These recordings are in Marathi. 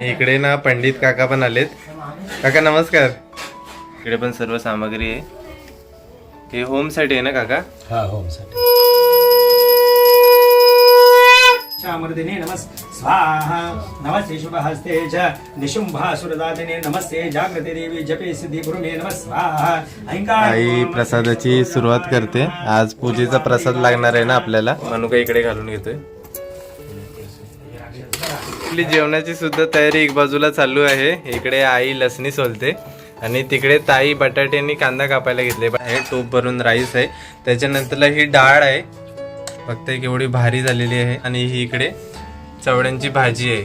इकडे ना पंडित काका पण आलेत. काका नमस्कार. इकडे पण सर्व सामग्री आहे. हे होमसाठी आहे ना काका? हा होमसाठी चामर्दिने नमस् स्वाहा नमस्ते शुभहस्ते च निशुंभासुरदातिने नमस्ते जागृते देवी जपे सिद्धी गुरुमे नमः स्वाहा अहंकार आई प्रसादाची सुरुवात करते. आज पूजेचा प्रसाद लागणार आहे ना आपल्याला? मनुका इकडे घालून घेतोय. आपली जेवणाची सुद्धा तयारी एक बाजूला चालू आहे. इकडे आई लसणी सोलते. आणि तिकडे ताई बटाटे आणि कांदा कापायला घेतले. हे टोप भरून राईस आहे. त्याच्यानंतरला ही डाळ आहे. बघताय केवढी भारी झालेली आहे. आणि ही इकडे चवड्यांची भाजी आहे.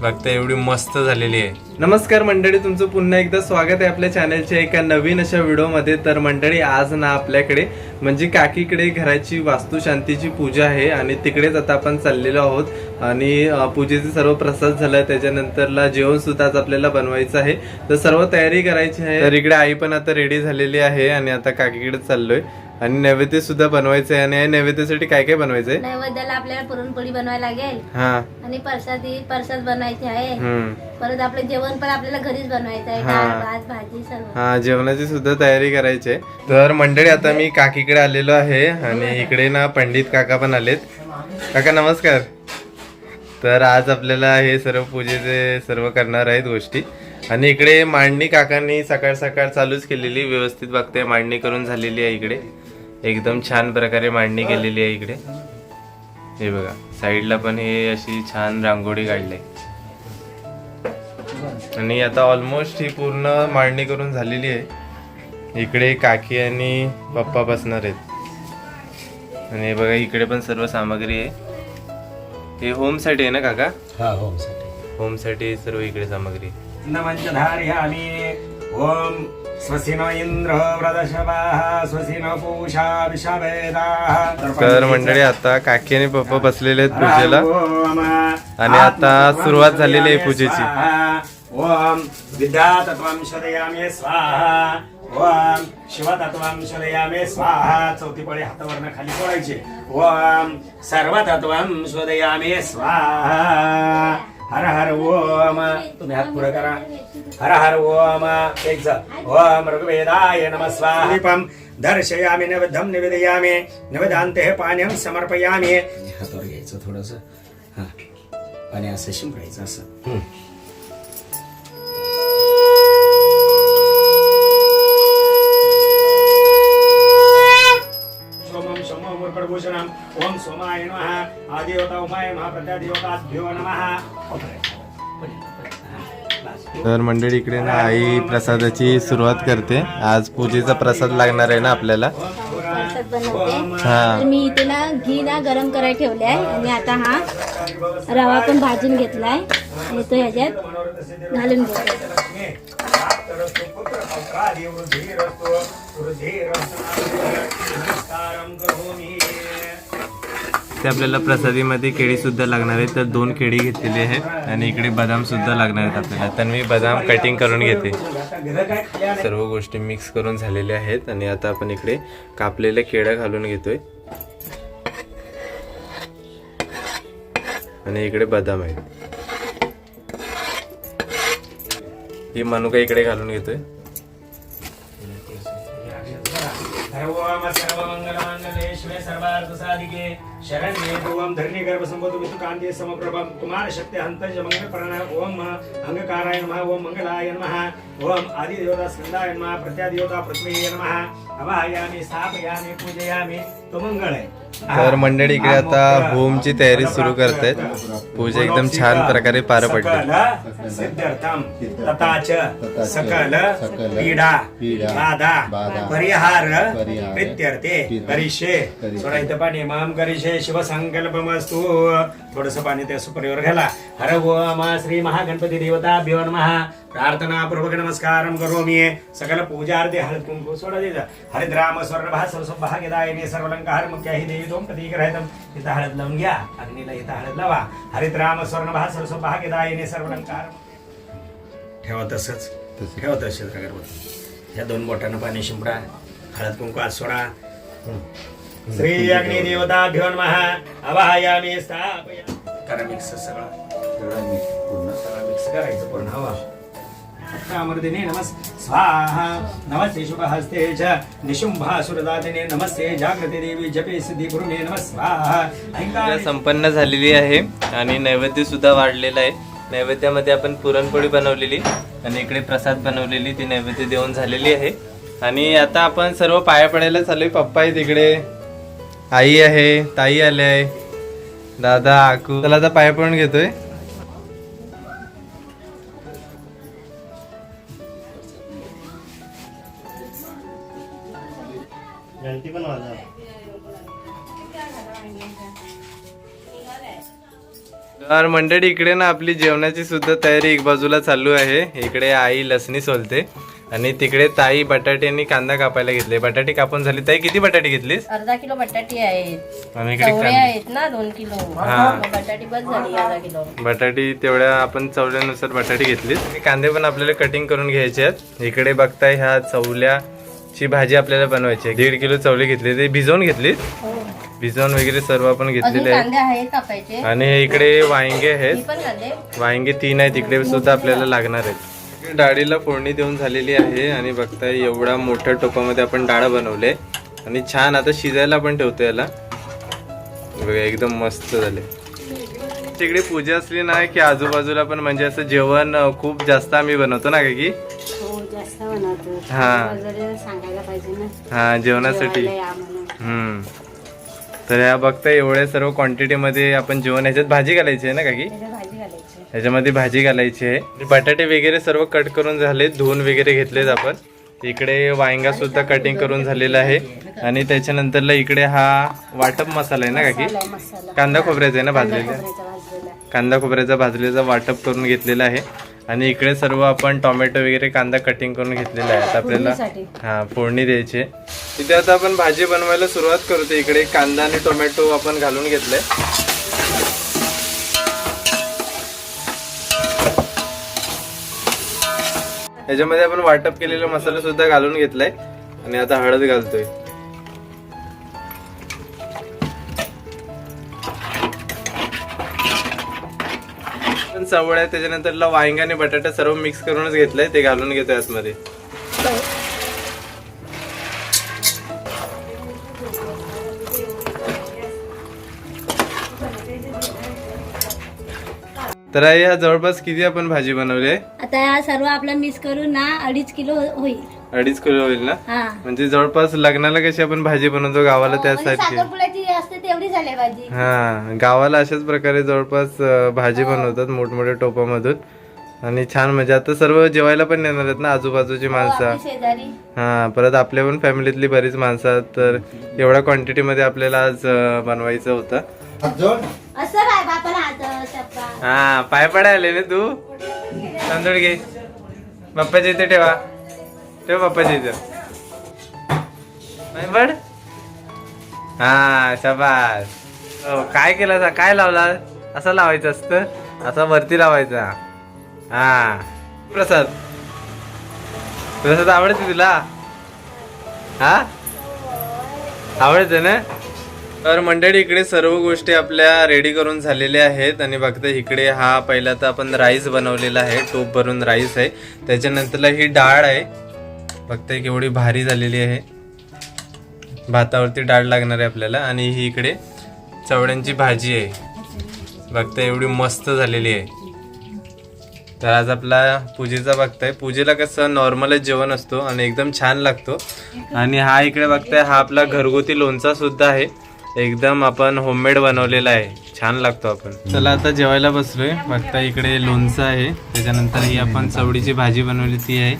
बघता एवढी मस्त झालेली आहे. नमस्कार मंडळी तुमचं पुन्हा एकदा स्वागत आहे आपल्या चॅनलच्या एका नवीन अशा व्हिडिओमध्ये. तर मंडळी आज ना आपल्याकडे म्हणजे काकीकडे घराची वास्तुशांतीची पूजा आहे आणि तिकडेच आता आपण चाललेलो आहोत. आणि पूजेचे सर्व प्रसाद झाला त्याच्यानंतरला जेवण सुद्धा आज आपल्याला बनवायचं आहे. तर सर्व तयारी करायची आहे. तर इकडे आई पण आता रेडी झालेली आहे आणि आता काकीकडे चाललोय. आणि नैवेद्य सुद्धा बनवायचं आहे आणि नैवेद्यासाठी काय काय बनवायचंय? नैवेद्याला आपल्याला पुरणपोळी बनवायला लागेल. हा. आणि प्रसादी प्रसाद बनवायचे आहे. हम्म. परत आपलं जेवण पण आपल्याला घरीच बनवायचं आहे. हा. डाळ भात भाजी सर्व. हा जेवणाची सुद्धा तयारी करायची आहे. तर मंडळी आता मी काकीकडे आलेलो आहे आणि इकडे ना पंडित काका पण आलेत. काका नमस्कार. तर आज आपल्याला हे सर्व पूजेचे सर्व करणार आहेत गोष्टी. आणि इकडे मांडणी काकांनी सकाळ सकाळ चालूच केलेली व्यवस्थित बघते मांडणी करून झालेली आहे इकडे. एकदम छान प्रकारे मांडणी केलेली आहे इकडे. हे बघा साईडला पण हे अशी छान रांगोळी काढली आणि आता ऑलमोस्ट ही पूर्ण मांडणी करून झालेली आहे. इकडे काकी आणि पप्पा बसणार आहेत. आणि हे बघा इकडे पण सर्व सामग्री आहे. हे होमसाठी आहे ना काका? हा होमसाठी होमसाठी सर्व इकडे सामग्री आहे. नमंच धारयामि ओम स्वस्ति नो इंद्र तर मंडळी आता काकी आणि पप्पा बसलेले आहेत पूजेला. आणि आता सुरुवात झालेली आहे पूजेची. ओम विद्यातत्वं शोधयामि स्वाहा. ओम शिवतत्वं शोधयामि स्वाहा. चौथी पळे हातावरनं खाली सोडायचे. ओम सर्वतत्वं शोधयामि स्वाहा. हर हर ओम तुम्ही हात पुढे करा. हर हर ओम एक जा. ओम ऋग्वेदाय नमः स्वाहा. दीपं दर्शयामि नैवेद्यं निवेदयामि निवेदान्ते पाण्यां समर्पयामि. हातावर घ्यायचं थोडस. हा. आणि असं शिंपडायचं असं. सोमं सोमं मूर्खभूषणम् ओम सोमाय नमः. उमाय नमः. तर मंडळी इकडे ना आई प्रसादाची सुरुवात करते. आज पूजेचा प्रसाद लागणार आहे ना आपल्याला. प्रसाद बनवते. हा. तर मी इथे ना घी ना गरम करायला ठेवले आहे. आणि आता हा रवा पण भाजून घेतलाय. आणि तो ह्याच्यात घालून घेतोय ते आपल्याला प्रसादीमध्ये केळीसुद्धा लागणार आहे. तर दोन केळी घेतलेली आहेत आणि इकडे बदामसुद्धा लागणार आहेत आपल्याला. तर मी बदाम कटिंग करून घेते. सर्व गोष्टी मिक्स करून झालेल्या आहेत आणि आता आपण इकडे कापलेले केळं घालून घेतोय. आणि इकडे बदाम आहेत. ही मनुका इकडे घालून घेतोय. सर्वोम सर्व शिवे शरण्ये ओम धरणी गर्भ संबोध विष्णु कांते समप्रभम कुमार शक्ति हंतज मंगल प्रण ओम अंगकाराय नमः ओम मंगलाय नमः ओम आदि देवता स्कंदाय नमः प्रत्यादेवता पृथ्वी नमः अवाहयामि स्थापयामि पूजयामि तो मंगळ। आहे तर मंडळी इकडे आता होमची तयारी सुरू करतायत पूजा एकदम छान प्रकारे पार पडली. सिद्ध्यर्थम तथाच सकल पीडा बाधा परिहार प्रित्यर्थे करिष्ये। थोडा इथं पाणी करिष्ये शिवसंकल्पमस्तु। थोडस पाणी त्या सुपरीवर घाला. हर ओम श्री महागणपती देवता भ्यो नमः. प्रार्थना पूर्वक नमस्कारम करोमि सकल पूजार्थे हळद कुंकू सोडा द्यायचा हरिद्राम स्वर्ण भास भाग्यदायिनी सर्वलंकार मुख्य ही देवी दोम प्रतीकरहितम. इथं हळद लावून घ्या. अग्नीला इथं हळद लावा. हरिद्राम स्वर्ण भास भाग्यदायिनी सर्वलंकार ठेवा तसंच. ठेवा तसेच अगरबत्ती. ह्या दोन बोटानं पाणी शिंपडा. हळद कुंकू आज सोडा. श्री अग्नी देवता भ्यो नमः अवाहयामी स्थापया करा मिक्स सगळं सगळं करायचं पूर्ण हवा अमृतिने नमस् स्वाहा नमस्ते शुभ हस्ते च। निशुंभासुरदातिने नमस्ते जागृते देवी जपे सिद्धी गुरुने नमः स्वाहा। पूजा ऐंकारे संपन्न झालेली आहे आणि नैवेद्य सुद्धा वाढलेला आहे. नैवेद्यामध्ये आपण पुरणपोळी बनवलेली आणि इकडे प्रसाद बनवलेली ती नैवेद्य देऊन झालेली आहे. आणि आता आपण सर्व पाया पडायला चाललोय. पप्पा आहे तिकडे आई आहे ताई आले आहे. दादा आकू चला आता पाया पडून घेतोय. तर मंडळी इकडे ना आपली जेवणाची सुद्धा तयारी एक बाजूला चालू आहे. इकडे आई लसणी सोलते. आणि तिकडे ताई बटाटे आणि कांदा कापायला घेतले. बटाटे कापून झाली. ताई किती बटाटे घेतलीस? अर्धा किलो बटाटी आहेत. आणि इकडे चवळे कांदा. आहेत ना दोन किलो. हा. मग बटाटी बस झाली अर्धा किलो. बटाटी तेवढ्या आपण चवल्यानुसार बटाटे घेतलीत. आणि कांदे पण आपल्याला कटिंग करून घ्यायचे आहेत. इकडे बघताय ह्या चवल्याची भाजी आपल्याला बनवायची आहे. दीड किलो चवले घेतले. ते भिजवून घेतलीत? भिजवून वगैरे सर्व आपण अजून घेतलेले आहेत. कांदे आहेत कापायचे. आणि हे इकडे वांगे आहेत. ही पण कांदे वांगे तीन आहेत. तिकडे सुद्धा आपल्याला लागणार आहेत. डाळीला फोडणी देऊन झालेली आहे आणि बघताय एवढा मोठ्या टोपामध्ये आपण डाळ बनवले. आणि छान आता शिजायला पण ठेवतो याला. बघा एकदम मस्त झाले. तिकडे पूजा असली ना की आजूबाजूला पण म्हणजे असं जेवण खूप जास्त आम्ही बनवतो ना की? हो जास्त बनवतो. हा. ना. हा जेवणासाठी. हम्म. तर ह्या बघताय एवढ्या सर्व क्वांटिटी मध्ये आपण जेवण ह्याच्यात भाजी घालायची आहे ना काकी भाजी घालायची ह्याच्यामध्ये भाजी घालायची आहे. बटाटे वगैरे सर्व कट करून झाले. धुवून वगैरे घेतलेत आपण. इकडे वांगा सुद्धा कटिंग करून झालेला आहे. आणि त्याच्यानंतरला इकडे हा वाटप मसाला आहे ना काकी? कांदा खोबऱ्याचा आहे ना भाजलेला? कांदा खोबऱ्याचा भाजलेला वाटप करून घेतलेला आहे. आणि इकडे सर्व आपण टोमॅटो वगैरे कांदा कटिंग करून घेतलेला आहे. आता आपल्याला. हा फोडणी द्यायची आहे. इथे आता आपण भाजी बनवायला सुरुवात करतो इकडे कांदा आणि टोमॅटो आपण घालून घेतलाय. याच्यामध्ये आपण वाटप केलेला मसाला सुद्धा घालून घेतलाय. आणि आता हळद घालतोय. पण चवळ आहे त्याच्यानंतर वांगा आणि बटाटा सर्व मिक्स करूनच घेतलंय ते घालून घेतोय आतमध्ये. हो. तर या जवळपास किती आपण भाजी बनवली आहे? आता या सर्व आपलं मिक्स करून ना अडीच किलो हो- होईल. अडीच किलो होईल ना? हा. म्हणजे जवळपास लग्नाला कशी आपण भाजी बनवतो गावाला त्यासारखी साखरपुड्याची असते तेवढी झाली भाजी. हा गावाला अशाच प्रकारे जवळपास अं, भाजी बनवतात मोठमोठ्या टोपामधून. आणि छान म्हणजे आता सर्व जेवायला पण येणार आहेत ना आजूबाजूची माणसं आपली शेजारी. हा परत आपल्या पण फॅमिलीतली बरीच माणसं आहेत तर एवढ्या क्वांटिटी मध्ये आपल्याला आज बनवायचं होतं. असं काय बापाला हात चप्पा हा पाय पडायला ना तू. तांदूळ घे. बाप्पाच्या इथे ठेवा. ठेव बाप्पाच्या इथं. पाय पड. हा शबास. हो, काय केलं काय लावला? असं लावायचं असतं. असा वरती लावायचा. हा. प्रसाद. प्रसाद आवडते तुला? हा? आवडते ना? तर मंडळी इकडे सर्व गोष्टी आपल्या रेडी करून झालेल्या आहेत आणि बघता इकडे हा पहिला तर आपण राईस बनवलेला आहे. टोप भरून राईस आहे. त्याच्यानंतरला ही डाळ आहे. बघताय केवढी भारी झालेली आहे. भातावरती डाळ लागणार आहे आपल्याला आणि ही इकडे चवड्यांची भाजी आहे. बघताय एवढी मस्त झालेली आहे. तर आज आपला पूजेचा बघताय. पूजेला कसं नॉर्मलच जेवण असतो आणि एकदम छान लागतो. आणि हा इकडे बघताय हा आपला घरगुती लोणचा सुद्धा आहे. एकदम आपण होममेड बनवलेला आहे. छान लागतो आपण. चला आता जेवायला बसलोय. बघता इकडे लोणचं आहे. त्याच्यानंतर ही आपण चवडीची भाजी बनवली ती आहे.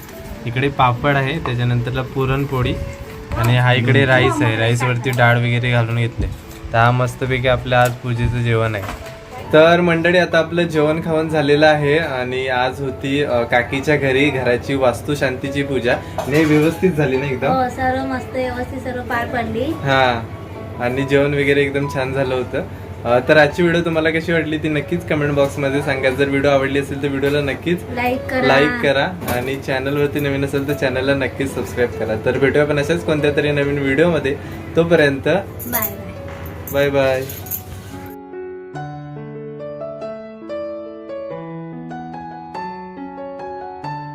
इकडे पापड आहे. त्याच्यानंतरला पुरणपोळी. आणि हा इकडे राईस आहे. राईसवरती डाळ वगैरे घालून घेतले तर हा मस्तपैकी आपल्या आज पूजेचं जेवण आहे. तर मंडळी आता आपलं जेवण खावण झालेलं आहे आणि आज होती अ, काकीच्या घरी घराची वास्तुशांतीची पूजा. आणि व्यवस्थित झाली ना एकदम? हो सर्व मस्त व्यवस्थित सर्व पार पडली. हा. आणि जेवण वगैरे एकदम छान झालं होतं. अ, तर आजची व्हिडिओ तुम्हाला कशी वाटली ती नक्कीच कमेंट बॉक्समध्ये सांगा. जर व्हिडिओ आवडली असेल तर व्हिडिओला नक्कीच लाईक करा. लाईक करा. आणि चॅनलवरती नवीन असेल तर चॅनलला नक्कीच सबस्क्राईब करा. तर भेटूया पण अशाच कोणत्या तरी नवीन व्हिडिओमध्ये. तोपर्यंत बाय बाय बाय बाय